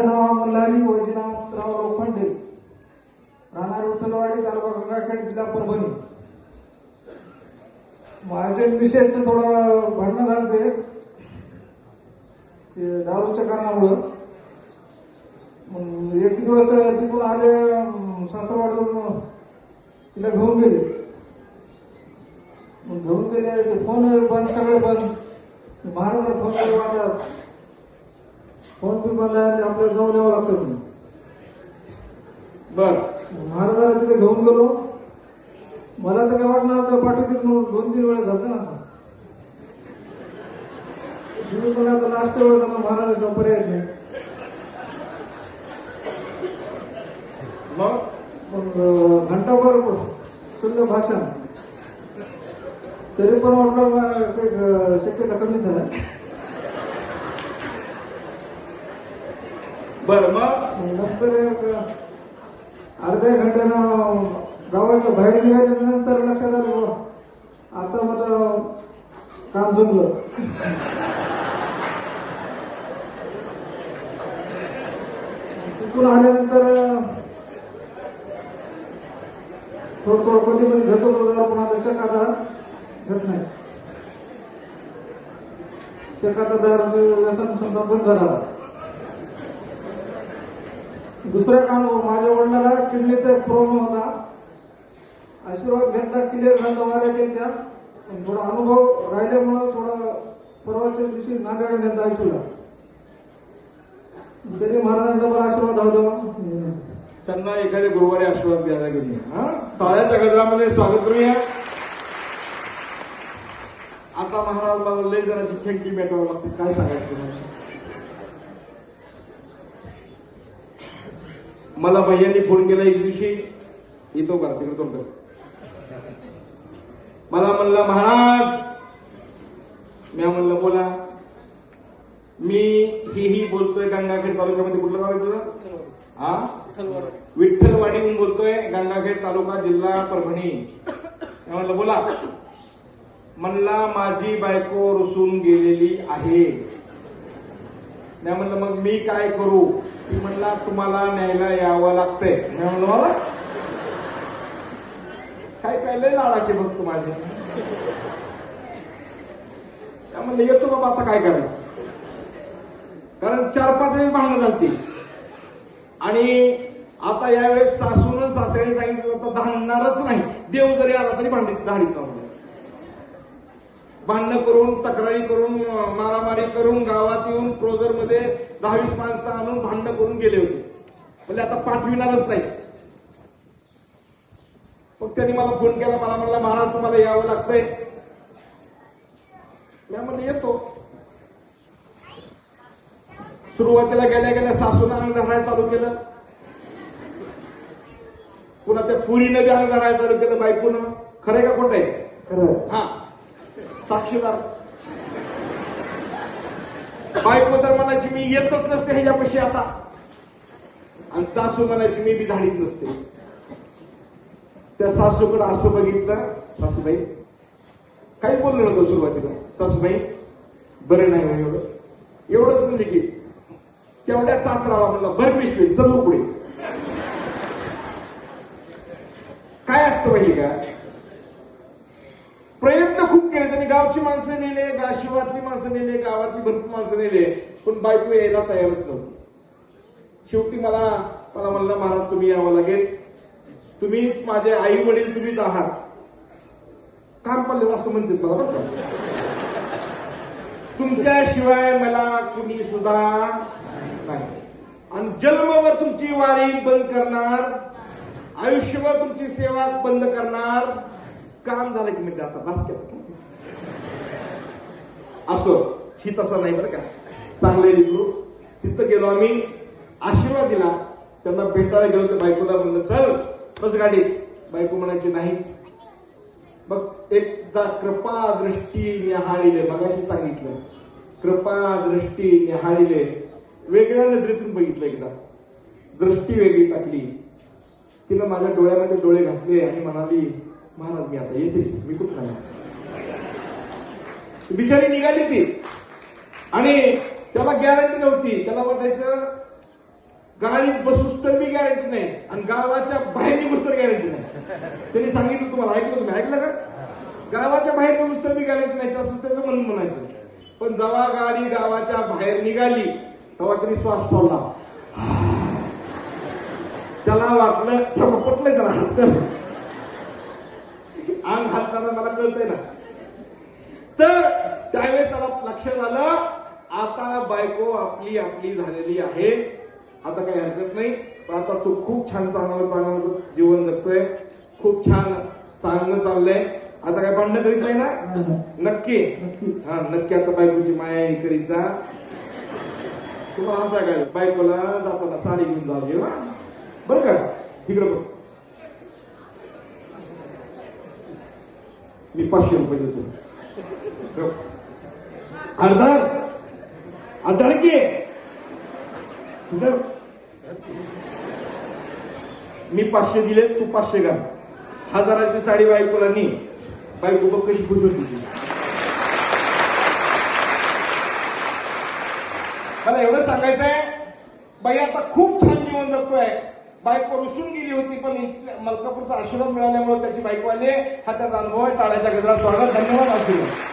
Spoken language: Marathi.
माझं नाव मल्हारी वैजनाथराव लोखंडे. राहणार विठ्ठलवाडी तालुका गंगाखेड जिल्हा परभणी. माझे विशेष थोडं भांडणं झालं ते दारूच्या कारणामुळं. मग एक दिवस तिकडून आले सासरवाडून तिला घेऊन गेले. मग घेऊन गेले ते फोन बंद सगळे बंद. महाराजांना फोन केला फोन पे बंद आहे ते आपल्याला जाऊन यावं लागतं बर. महाराजाला तिथे घेऊन गेलो. मला तर काय वाटणार तर पाठीतील म्हणून दोन तीन वेळा झालं ना. तुम्ही पण आता लास्ट वेळेला आता पर्याय नाही. मग? मग घंटाभर सुंदर भाषण. तरी पण वाटणार ते, शक्यता कमी झाला. बरं मग? मग नंतर एक अर्ध्या घंट्यानं गावाच्या बाहेर निघायच्या नंतर लक्षात आलं आता मला काम जमलं. तिथून आल्यानंतर थोडं थोडं कधी कधी घेत होतो जरा पण आता घेत नाही. चकाचा दार व्यसन समजा बंद झाला. दुसरं काम माझ्या वडिलाला किडनीचा प्रॉब्लेम होता. आशीर्वाद घेतला क्लिअर झालं वाऱ्या केल्या थोडा अनुभव राहिल्यामुळं थोडा परवाच्या दिवशी नांदेड घेतला आयुष्यला तरी महाराजांचा मला आशीर्वाद हवा त्यांना एखाद्या गुरुवारी आशीर्वाद द्यायला घेऊन हा? टाळ्याच्या गजरामध्ये स्वागत करूया. आता महाराज मला लय जराची खेळची भेटावं लागते. काय सांगायचं मला भैयांनी फोन केला एक दिवशी. येतो करा तिकडे तोंड. मला म्हणलं महाराज मी म्हणलं बोला. मी ही ही बोलतोय गंगाखेड तालुक्यामध्ये. कुठलं गाव आहे तुझं? हा? विठ्ठलवाडीहून बोलतोय गंगाखेड तालुका जिल्हा परभणी. म्हणलं बोला. म्हणला माझी बायको रुसून गेलेली आहे. म्हणलं मग मी काय करू? ती म्हणला तुम्हाला न्यायला यावं लागतंय. मी मला काय काय लय लाडाचे भक्त माझे त्या म्हणलं येतो बाबा आता काय करायचं? कारण चार पाच वेळी भांडणं झालती. आणि आता यावेळेस सासून सासऱ्याने सांगितलं तर भांडणारच नाही. देव जरी आला तरी भांडीत धाडीत नव्हतं भांडणं करून तक्रारी करून मारामारी करून गावात येऊन क्रोजरमध्ये दहावीस माणसं आणून भांडणं करून गेले होते. म्हणजे आता पाठविणारच नाही. मग त्यांनी मला फोन केला मला म्हणला महाराज तुम्हाला यावं लागतंय. मी म्हणलं येतो. सुरुवातीला गेल्या गेल्या सासूनं अंग धरायला चालू केलं. पुन्हा त्या पुरीनं बी अंग धरायला चालू केलं बायकोनं. खरंय का खोटं आहे? खरं हा. साक्षीदार. बायको तर म्हणायची मी येतच नसते ह्याच्यापाशी आता. आणि सासू म्हणायची मी बी धाडीत नसते. त्या सासूकडे असं बघितलं सासूबाई काही बोललो नव्हतं सुरुवातीला? सासूबाई बरं नाही हो एवढं. एवढंच म्हणजे की? तेवढ्या सासराला म्हणलं भर पिशवी चल पुढे. काय असतं माहिती का प्रयत्न खूप केले त्यांनी गावची माणसं नेले गाशिवातली माणसं नेले गावातली भरपूर माणसं नेले पण बायको यायला तयारच नव्हती. शेवटी मला मला म्हणलं महाराज तुम्ही यावं लागेल. तुम्हीच माझे आई वडील तुम्हीच आहात. काम पडलेलं असं म्हणतात मला बरं का. तुमच्याशिवाय मला कुणी सुद्धा नाही. आणि जन्मवर तुमची वारी बंद करणार आयुष्यभर तुमची सेवा बंद करणार. काम झालं की म्हणजे आता बास्केट असो. ही तसं नाही बरं का. चांगले लिहिलो तिथं गेलो आम्ही. आशीर्वाद दिला. त्यांना भेटायला गेलो तर बायकोला म्हणलं चल बस गाडी बायको म्हणायची नाहीच मग एकदा कृपा दृष्टी निहाळिले मगाशी सांगितलं. कृपा दृष्टी निहाळिले वेगळ्या नजरेतून बघितलं एकदा. दृष्टी वेगळी टाकली. तिनं माझ्या डोळ्यामध्ये डोळे घातले आणि म्हणाली महाराज मी आता येते. मी कुठं नाही बिचारी निघाली ती. आणि त्याला गॅरंटी नव्हती. त्याला वाटायचं गाडीत बसूस तर मी गॅरंटी नाही. आणि गावाच्या बाहेर निघूस तर गॅरंटी नाही. त्यांनी सांगितलं तुम्हाला ऐकलं तुम्ही? ऐकलं का? गावाच्या बाहेर निघूस तर मी गॅरंटी नाही. असं त्याचं म्हणून म्हणायचं. पण जेव्हा गाडी गावाच्या बाहेर निघाली तेव्हा त्यांनी श्वास सोडला त्याला वाटलं तेव्हा पटलंय त्याला हसतं अंग हालताना मला कळतंय ना. तर त्यावेळेस त्याला लक्षात आलं आता बायको आपली आपली झालेली आहे. आता काही हरकत नाही. पण आता तो खूप छान चांगलं चांगलं जीवन जगतोय. खूप छान चांगलं चाललंय. आता काय भांडणं करीत नाही ना? नक्की. हा नक्की आता बायकोची माया ही करीत जा. तुम्हाला असं काय बायकोला जाताना साडी घेऊन जाऊ बरं का? तिकडे बघ. मी पाचशे रुपये देतो. अर्धार अर्धार के मी पाचशे दिले तू पाचशे घाल. हजाराची साडी बायकोला नी. बायको बघ कशी खुश होती. मला एवढं सांगायचंय बाई आता खूप छान जीवन जगतोय. बायको रुसून गेली होती पण मलकापूरचा आशीर्वाद मिळाल्यामुळे त्याची बायको आली हा त्याचा अनुभव आहे टाळ्याच्या गजरात स्वागत धन्यवाद आशीर्वाद.